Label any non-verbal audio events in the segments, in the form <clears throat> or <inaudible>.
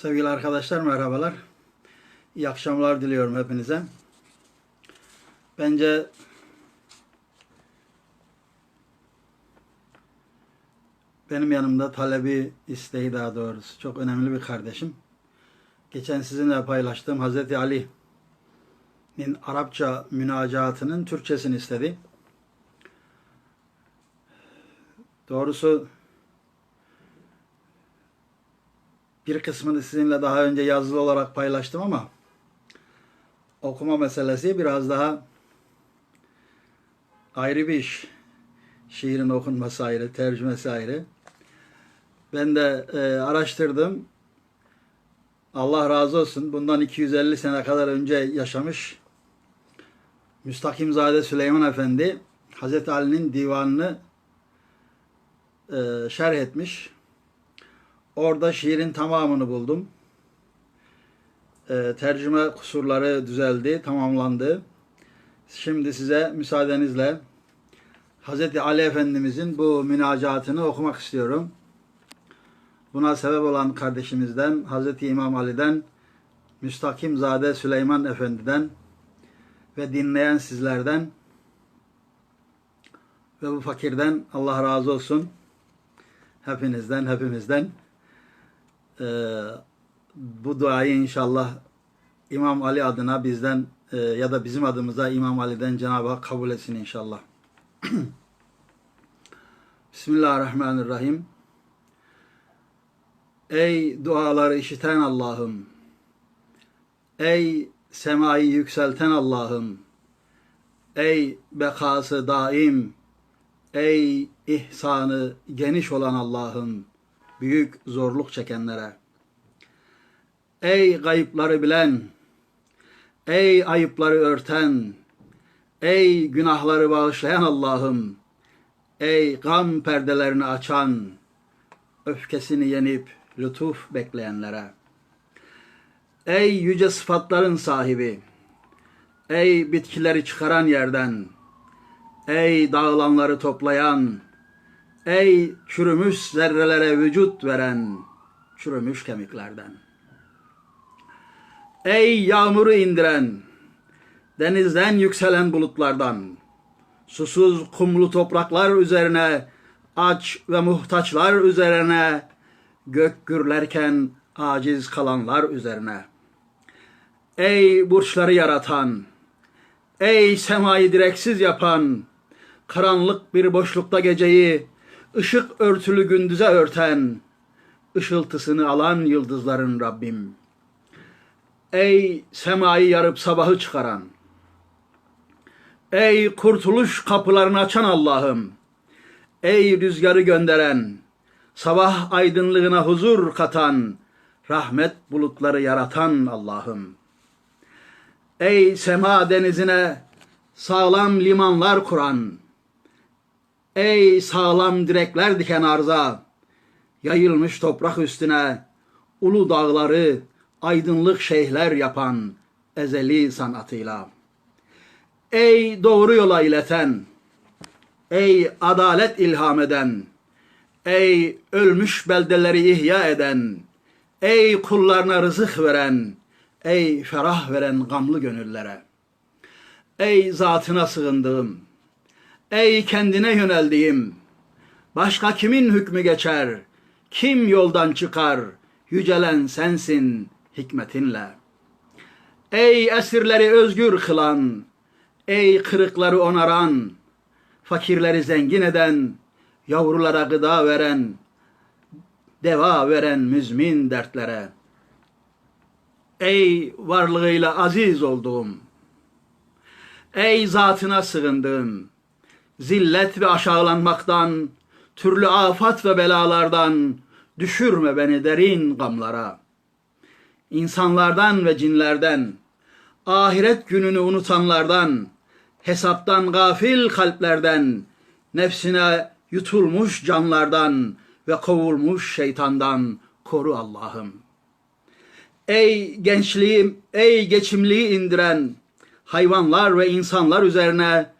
Sevgili arkadaşlar merhabalar. İyi akşamlar diliyorum hepinize. Bence benim yanımda talebi isteği daha doğrusu çok önemli bir kardeşim. Geçen sizinle paylaştığım Hazreti Ali'nin Arapça münacatının Türkçesini istedi. Doğrusu bir kısmını sizinle daha önce yazılı olarak paylaştım ama okuma meselesi biraz daha ayrı bir iş. Şiirin okunması ayrı, tercümesi ayrı. Ben de e, araştırdım. Allah razı olsun. Bundan 250 sene kadar önce yaşamış Müstakimzade Süleyman Efendi Hazreti Ali'nin divanını e, şerh etmiş. Orada şiirin tamamını buldum. E, tercüme kusurları düzeldi, tamamlandı. Şimdi size müsaadenizle Hazreti Ali Efendimizin bu münacatını okumak istiyorum. Buna sebep olan kardeşimizden, Hazreti İmam Ali'den, Müstakimzade Süleyman Efendi'den ve dinleyen sizlerden ve bu fakirden Allah razı olsun. Hepinizden, hepimizden. Ee, bu duayı inşallah İmam Ali adına bizden e, ya da bizim adımıza İmam Ali'den Cenab-ı Hak kabul etsin inşallah. <clears throat> Bismillahirrahmanirrahim. Ey duaları işiten Allah'ım. Ey semayı yükselten Allah'ım. Ey bekası daim. Ey ihsanı geniş olan Allah'ım. Büyük zorluk çekenlere. Ey kayıpları bilen. Ey ayıpları örten. Ey günahları bağışlayan Allah'ım. Ey gam perdelerini açan. Öfkesini yenip lütuf bekleyenlere. Ey yüce sıfatların sahibi. Ey bitkileri çıkaran yerden. Ey dağılanları toplayan. Ey çürümüş zerrelere vücut veren çürümüş kemiklerden. Ey yağmuru indiren, denizden yükselen bulutlardan, susuz kumlu topraklar üzerine, aç ve muhtaçlar üzerine, gök gürlerken aciz kalanlar üzerine. Ey burçları yaratan, ey semayı direksiz yapan, karanlık bir boşlukta geceyi, ışık örtülü gündüze örten, ışıltısını alan yıldızların Rabbim. Ey semayı yarıp sabahı çıkaran, ey kurtuluş kapılarını açan Allah'ım, ey rüzgarı gönderen, sabah aydınlığına huzur katan, rahmet bulutları yaratan Allah'ım. Ey sema denizine sağlam limanlar kuran, ey sağlam direkler diken arza, yayılmış toprak üstüne ulu dağları aydınlık şeyhler yapan ezeli sanatıyla. Ey doğru yola ileten, ey adalet ilham eden, ey ölmüş beldeleri ihya eden, ey kullarına rızık veren, ey ferah veren gamlı gönüllere. Ey zatına sığındığım, ey kendine yöneldiğim, başka kimin hükmü geçer, kim yoldan çıkar, yücelen sensin hikmetinle. Ey esirleri özgür kılan, ey kırıkları onaran, fakirleri zengin eden, yavrulara gıda veren, deva veren müzmin dertlere. Ey varlığıyla aziz olduğum, ey zatına sığındığım, zillet ve aşağılanmaktan, türlü afat ve belalardan düşürme beni derin gamlara. İnsanlardan ve cinlerden, ahiret gününü unutanlardan, hesaptan gafil kalplerden, nefsine yutulmuş canlardan ve kovulmuş şeytandan koru Allah'ım. Ey gençliğim, ey geçimliği indiren, hayvanlar ve insanlar üzerine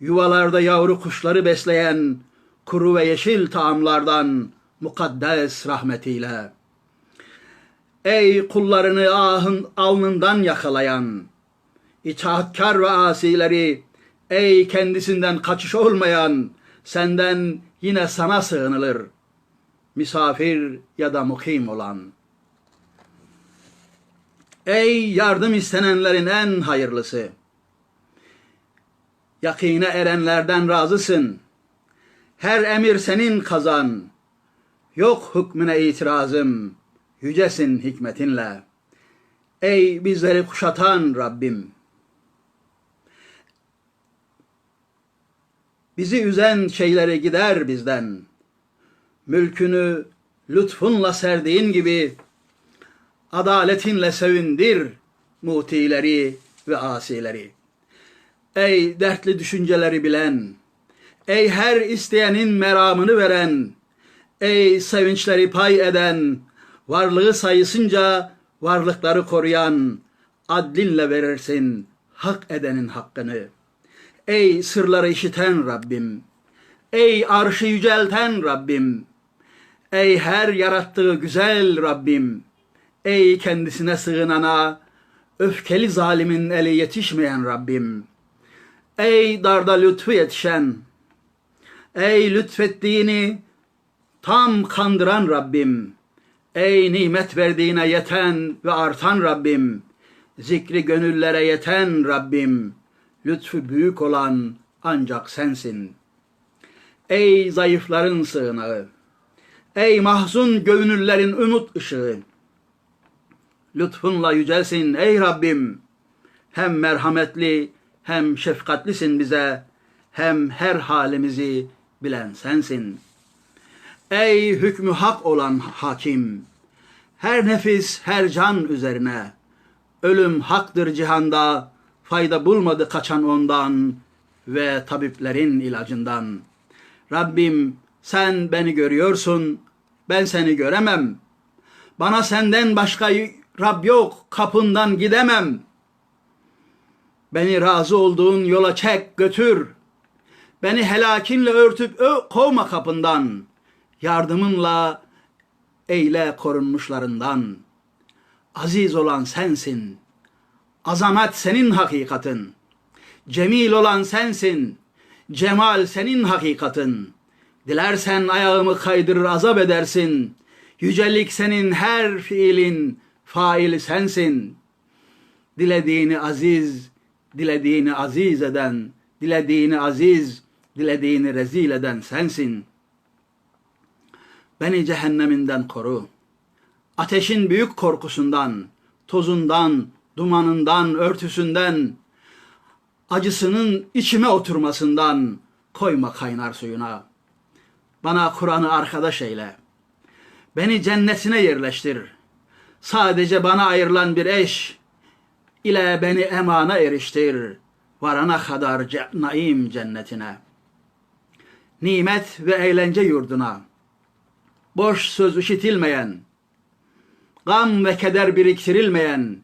yuvalarda yavru kuşları besleyen kuru ve yeşil taamlardan mukaddes rahmetiyle. Ey kullarını ahın alnından yakalayan, itaatkar ve asileri, ey kendisinden kaçış olmayan, senden yine sana sığınılır. Misafir ya da mukim olan. Ey yardım istenenlerin en hayırlısı. Yakine erenlerden razısın. Her emir senin kazan. Yok hükmüne itirazım. Yücesin hikmetinle. Ey bizleri kuşatan Rabbim. Bizi üzen şeyleri gider bizden. Mülkünü lütfunla serdiğin gibi adaletinle sevindir mutileri ve asileri. Ey dertli düşünceleri bilen, ey her isteyenin meramını veren, ey sevinçleri pay eden, varlığı sayısınca varlıkları koruyan, adlinle verirsin hak edenin hakkını. Ey sırları işiten Rabbim, ey arşı yücelten Rabbim, ey her yarattığı güzel Rabbim, ey kendisine sığınana, öfkeli zalimin eli yetişmeyen Rabbim, ey darda lütfu yetişen, ey lütfettiğini tam kandıran Rabbim, ey nimet verdiğine yeten ve artan Rabbim, zikri gönüllere yeten Rabbim, lütfu büyük olan ancak sensin. Ey zayıfların sığınağı, ey mahzun gönüllerin umut ışığı, lütfunla yücelsin ey Rabbim. Hem merhametli hem şefkatlisin bize, hem her halimizi bilen sensin. Ey hükmü hak olan hakim, her nefis her can üzerine, ölüm haktır cihanda, fayda bulmadı kaçan ondan ve tabiplerin ilacından. Rabbim sen beni görüyorsun, ben seni göremem. Bana senden başka Rab yok, kapından gidemem. Beni razı olduğun yola çek, götür. Beni helakinle örtüp ö kovma kapından. Yardımınla eyle korunmuşlarından. Aziz olan sensin. Azamet senin hakikatin. Cemil olan sensin. Cemal senin hakikatin. Dilersen ayağımı kaydırır azap edersin. Yücelik senin her fiilin, faili sensin. Dilediğini aziz, dilediğini aziz eden, dilediğini aziz, dilediğini rezil eden sensin. Beni cehenneminden koru. Ateşin büyük korkusundan, tozundan, dumanından, örtüsünden, acısının içime oturmasından koyma kaynar suyuna. Bana Kur'an'ı arkadaş eyle. Beni cennetine yerleştir. Sadece bana ayrılan bir eş ile beni emana eriştir. Varana kadar ce- naim cennetine. Nimet ve eğlence yurduna. Boş söz işitilmeyen, gam ve keder biriktirilmeyen,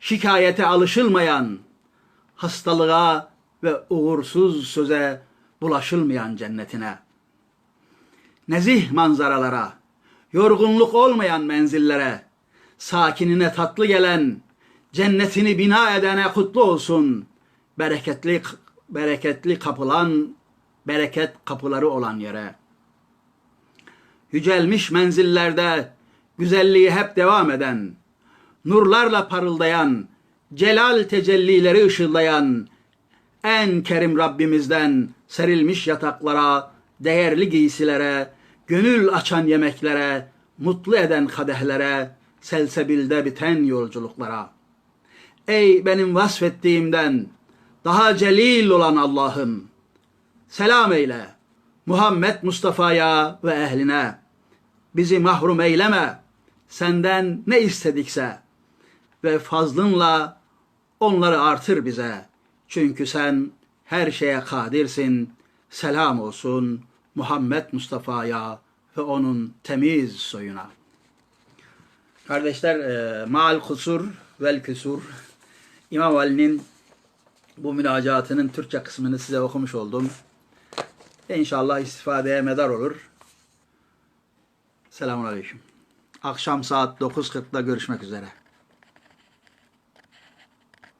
şikayete alışılmayan, hastalığa ve uğursuz söze bulaşılmayan cennetine. Nezih manzaralara, yorgunluk olmayan menzillere, sakinine tatlı gelen, cennetini bina edene kutlu olsun. Bereketli bereketli kapılan, bereket kapıları olan yere. Yücelmiş menzillerde güzelliği hep devam eden, nurlarla parıldayan, celal tecellileri ışıldayan, en kerim Rabbimizden serilmiş yataklara, değerli giysilere, gönül açan yemeklere, mutlu eden kadehlere, selsebilde biten yolculuklara. Ey benim vasfettiğimden daha celil olan Allah'ım, selam eyle Muhammed Mustafa'ya ve ehline. Bizi mahrum eyleme, senden ne istedikse ve fazlınla onları artır bize. Çünkü sen her şeye kadirsin. Selam olsun Muhammed Mustafa'ya ve onun temiz soyuna. Kardeşler, e, Maal Kusur vel Küsur İmam Ali'nin bu münacatının Türkçe kısmını size okumuş oldum. İnşallah istifadeye medar olur. Selamun Aleyküm. Akşam saat 9.40'da görüşmek üzere.